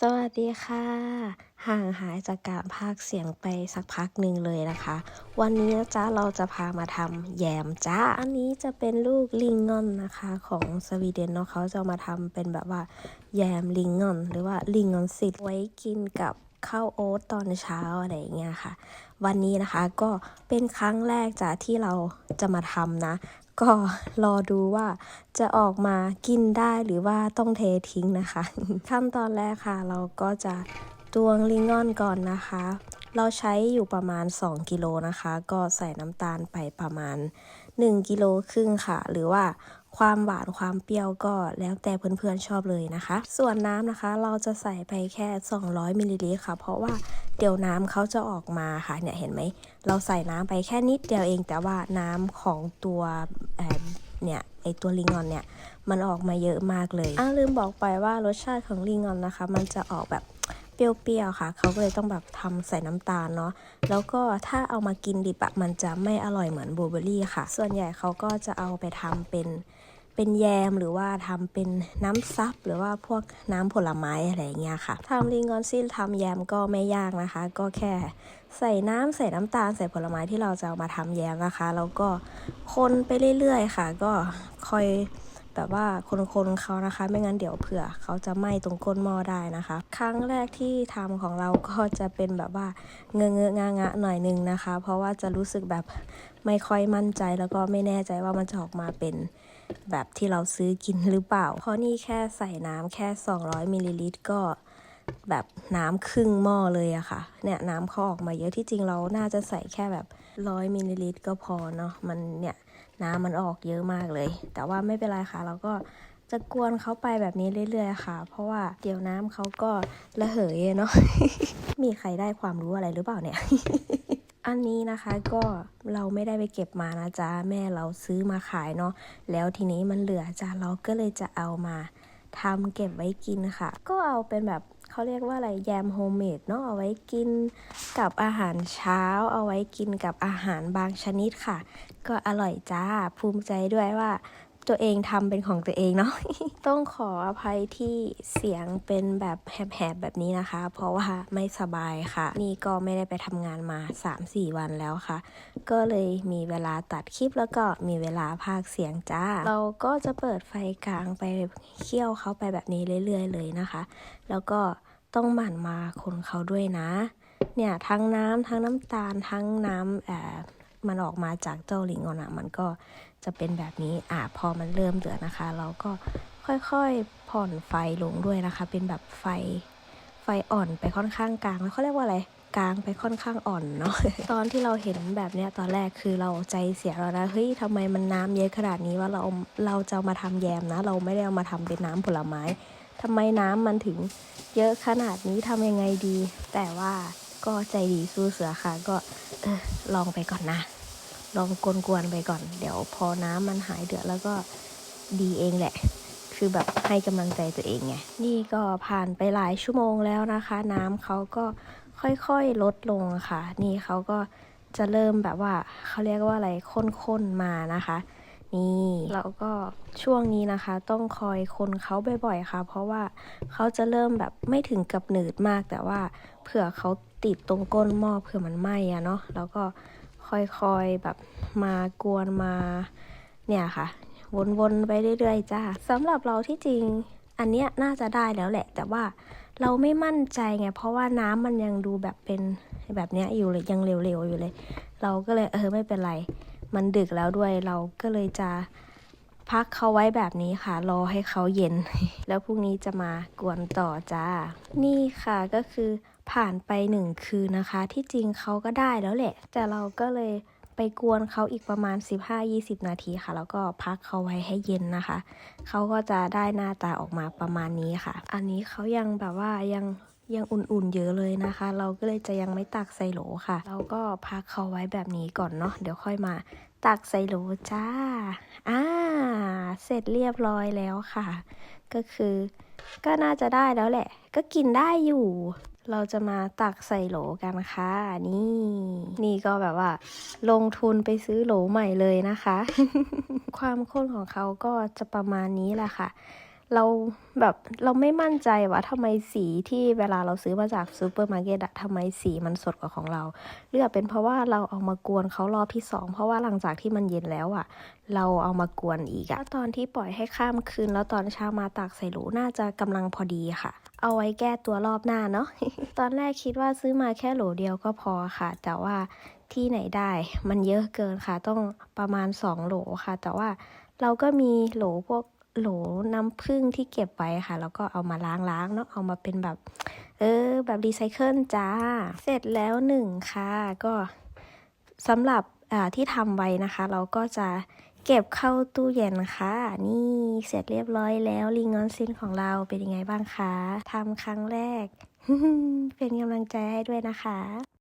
สวัสดีค่ะ ห่างหายจากการพากเสียงไปสักพักหนึ่งเลยนะคะ วันนี้นะจ๊ะเราจะพามาทำแยมจ้าอันนี้จะเป็นลูกลิงงอนนะคะ ของสวีเดนเนาะเขาจะมาทำเป็นแบบว่าแยมลิงงอน หรือว่าลิงงอนสิทไว้กินกับข้าวโอ๊ตตอนเช้าอะไรอย่างเงี้ยค่ะ วันนี้นะคะก็เป็นครั้งแรกจ้ะที่เราจะมาทำนะ ก็รอดูว่าจะออกมากินได้หรือว่าต้องเททิ้งนะคะ ขั้นตอนแรกค่ะ เราก็จะตวงลิงอนก่อนนะคะ เราใช้อยู่ประมาณ 2 กิโลนะคะ ก็ใส่น้ำตาลไปประมาณ 1 กิโลครึ่งค่ะ หรือว่า ความหวานความเปรี้ยวก็แล้วแต่เพื่อนๆชอบเลยนะคะ ส่วนน้ำนะคะเราจะใส่ไปแค่ 200มิลลิลิตรค่ะ เพราะว่าเดี๋ยวน้ำเขาจะออกมาค่ะเนี่ยเห็นไหม เราใส่น้ำไปแค่นิดเดียวเอง แต่ว่าน้ำของตัวเนี่ยไอตัวลิงออนเนี่ยมันออกมาเยอะมากเลยอะลืมบอกไปว่ารสชาติของลิงออนนะคะ มันจะออกแบบ เปรี้ยวๆค่ะ เขาก็เลยต้องแบบทำใส่น้ำตาลเนาะแล้วก็ถ้าเอามากินดิบอะมันจะไม่อร่อยเหมือนบลูเบอร์รี่ค่ะ ส่วนใหญ่เขาก็จะเอาไปทำเป็นเป็นแยมหรือว่าทำเป็นน้ำซับหรือว่าพวกน้ำผลไม้อะไรเงี้ยค่ะทำลิงกอนซิลทำแยมก็ไม่ยากนะคะ ก็แค่ใส่น้ำใส่น้ำตาลใส่ผลไม้ที่เราจะเอามาทำแยมนะคะ แล้วก็คนไปเรื่อยๆค่ะ ก็คอย แบบว่าคนๆเขานะคะ ไม่งั้นเดี๋ยวเผื่อเขาจะไหม้ตรงก้นหม้อได้นะคะ ครั้งแรกที่ทำของเราก็จะเป็นแบบว่าเงอะเงอะงางะหน่อยนึงนะคะ เพราะว่าจะรู้สึกแบบไม่ค่อยมั่นใจแล้วก็ไม่แน่ใจว่ามันจะออกมาเป็นแบบที่เราซื้อกินหรือเปล่า เพราะนี่แค่ใส่น้ำแค่ 200มิลลิลิตรก็แบบน้ำครึ่งหม้อเลยอะค่ะ เนี่ยน้ำเขาออกมาเยอะที่จริงเราน่าจะใส่แค่แบบร้อยมิลลิลิตรก็พอเนาะมันเนี่ย น้ำมันออกเยอะมากเลย แต่ว่าไม่เป็นไรค่ะ เราก็จะกวนเขาไปแบบนี้เรื่อย ๆ ค่ะ เพราะว่าเดี๋ยวน้ำเขาก็ระเหยเนาะ มีใครได้ความรู้อะไรหรือเปล่าเนี่ย อันนี้นะคะก็เราไม่ได้ไปเก็บมานะจ๊ะ แม่เราซื้อมาขายเนาะ แล้วทีนี้มันเหลือจ้ะเราก็เลยจะเอามาทำเก็บไว้กินค่ะ ก็เอาเป็นแบบ เขาเรียกว่าอะไรแยมโฮมเมดเนาะเอาไว้กินกับอาหารเช้า เอาไว้กินกับอาหารบางชนิดค่ะ ก็อร่อยจ้าภูมิใจด้วยว่า ตัวเองทำเป็นของตัวเองเนาะต้องขออภัยที่เสียงเป็นแบบแหบๆแบบนี้นะคะ เพราะว่าไม่สบายค่ะ นี่ก็ไม่ได้ไปทำงานมา 3-4 วันแล้วค่ะ ก็เลยมีเวลาตัดคลิปแล้วก็มีเวลาพากเสียงจ้า เราก็จะเปิดไฟกลางไปเคี่ยวเขาไปแบบนี้เรื่อย ๆ เลยนะคะ แล้วก็ต้องหมั่นมาคนเขาด้วยนะ เนี่ยทั้งน้ำทั้งน้ำตาลทั้งน้ำเอ่อ มันออกมาจากเจ้าลิงออนอะมันก็จะเป็นแบบนี้อะพอมันเริ่มเดือดนะคะ เราก็ค่อยๆผ่อนไฟลงด้วยนะคะ เป็นแบบไฟไฟอ่อนไปค่อนข้างกลางแล้วเขาเรียกว่าอะไรกลางไปค่อนข้างอ่อนเนาะตอนที่เราเห็นแบบเนี้ยตอนแรกคือเราใจเสียแล้วนะเฮ้ยทำไมมันน้ำเยอะขนาดนี้ว่าเราเราจะมาทำแยมนะ เราไม่ได้เอามาทำเป็นน้ำผลไม้ทำไมน้ำมันถึงเยอะขนาดนี้ทำยังไงดี แต่ว่า ก็ใจดีสู้เสือค่ะ ก็อลองไปก่อนนะ ลองกวนๆไปก่อน เดี๋ยวพอน้ำมันหายเดือดแล้วก็ดีเองแหละ คือแบบให้กำลังใจตัวเองไง นี่ก็ผ่านไปหลายชั่วโมงแล้วนะคะ น้ำเขาก็ค่อยๆลดลงค่ะ นี่เขาก็จะเริ่มแบบว่าเขาเรียกว่าอะไรข้นๆมานะคะ นี่แล้วก็ช่วงนี้นะคะ ต้องคอยคนเขาบ่อยๆค่ะ เพราะว่าเขาจะเริ่มแบบไม่ถึงกับหนืดมากแต่ว่าเผื่อเขา ติดตรงก้นหม้อเผื่อมันไหม้อะเนาะแล้วก็ค่อยๆแบบมากวนมาเนี่ยค่ะวนๆไปเรื่อยๆจ้าสำหรับเราที่จริงอันเนี้ยน่าจะได้แล้วแหละ แต่ว่าเราไม่มั่นใจไง เพราะว่าน้ำมันยังดูแบบเป็นแบบเนี้ยอยู่เลยยังเร็วๆอยู่เลย เราก็เลยเออไม่เป็นไร มันดึกแล้วด้วยเราก็เลยจะพักเขาไว้แบบนี้ค่ะ รอให้เขาเย็น แล้วพรุ่งนี้จะมากวนต่อจ้า นี่ค่ะก็คือ ผ่านไปหนึ่งคืนนะคะ ที่จริงเขาก็ได้แล้วแหละ แต่เราก็เลยไปกวนเขาอีกประมาณ 15-20 นาทีค่ะ แล้วก็พักเขาไว้ให้เย็นนะคะ เขาก็จะได้หน้าตาออกมาประมาณนี้ค่ะ อันนี้เขายังแบบว่ายังยังอุ่นๆเยอะเลยนะคะ เราก็เลยจะยังไม่ตักใส่โหลค่ะ เราก็พักเขาไว้แบบนี้ก่อนเนาะ เดี๋ยวค่อยมาตักใส่โหลจ้า อ่า เสร็จเรียบร้อยแล้วค่ะ ก็คือ ก็น่าจะได้แล้วแหละ ก็กินได้อยู่ เราจะมาตักใส่โหลกันค่ะ นี่ นี่ก็แบบว่า ลงทุนไปซื้อโหลใหม่เลยนะคะ ความข้นของเขาก็จะประมาณนี้แหละค่ะ เราแบบเราไม่มั่นใจว่าทำไมสีที่เวลาเราซื้อมาจากซูเปอร์มาร์เก็ตอะทำไมสีมันสดกว่าของเราหรืออาจเป็นเพราะว่าเราเอามากวนเขารอบที่สองเพราะว่าหลังจากที่มันเย็นแล้วอะเราเอามากวนอีกอะตอนที่ปล่อยให้ข้ามคืนแล้วตอนเช้ามาตากใส่โหลน่าจะกำลังพอดีค่ะ เอาไว้แก้ตัวรอบหน้าเนาะ ตอนแรกคิดว่าซื้อมาแค่โหลเดียวก็พอค่ะ แต่ว่าที่ไหนได้มันเยอะเกินค่ะ ต้องประมาณ 2 โหลค่ะ แต่ว่าเราก็มีโหลพวกโหลน้ำผึ้งที่เก็บไว้ค่ะ แล้วก็เอามาล้างๆเนาะเอามาเป็นแบบ เออ แบบรีไซเคิลจ้า เสร็จแล้วหนึ่งค่ะ ก็สำหรับอ่าที่ทำไว้นะคะ เราก็จะ เก็บเข้าตู้เย็นค่ะ นี่เสร็จเรียบร้อยแล้วลิงออนซินของเราเป็นยังไงบ้างคะทำครั้งแรก เป็นกำลังใจให้ด้วยนะคะ